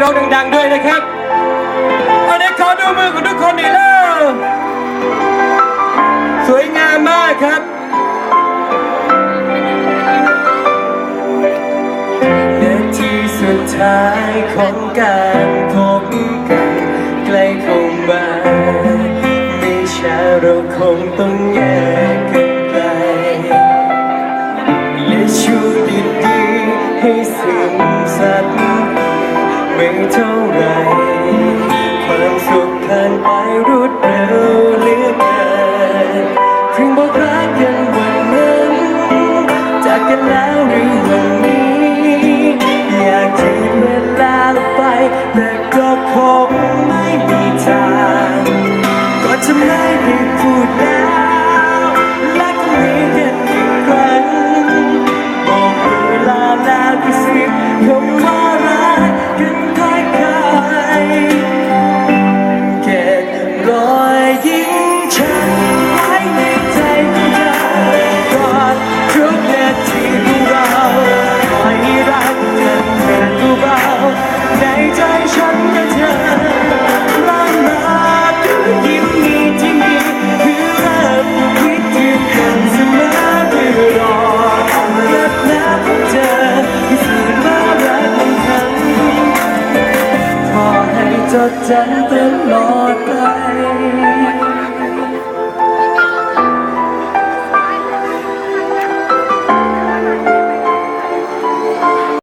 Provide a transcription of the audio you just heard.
เราดังๆด้วยนะครับอันนี้ขอดูมือของทุกคนอีกแล้ว สวยงามมากครับนาที่สุดท้ายของการพบกันใกล้เข้ามาไม่ช้าเราคงต้องแยก เท่าไรความสุขผ่านไปรุดไจดจำตลอด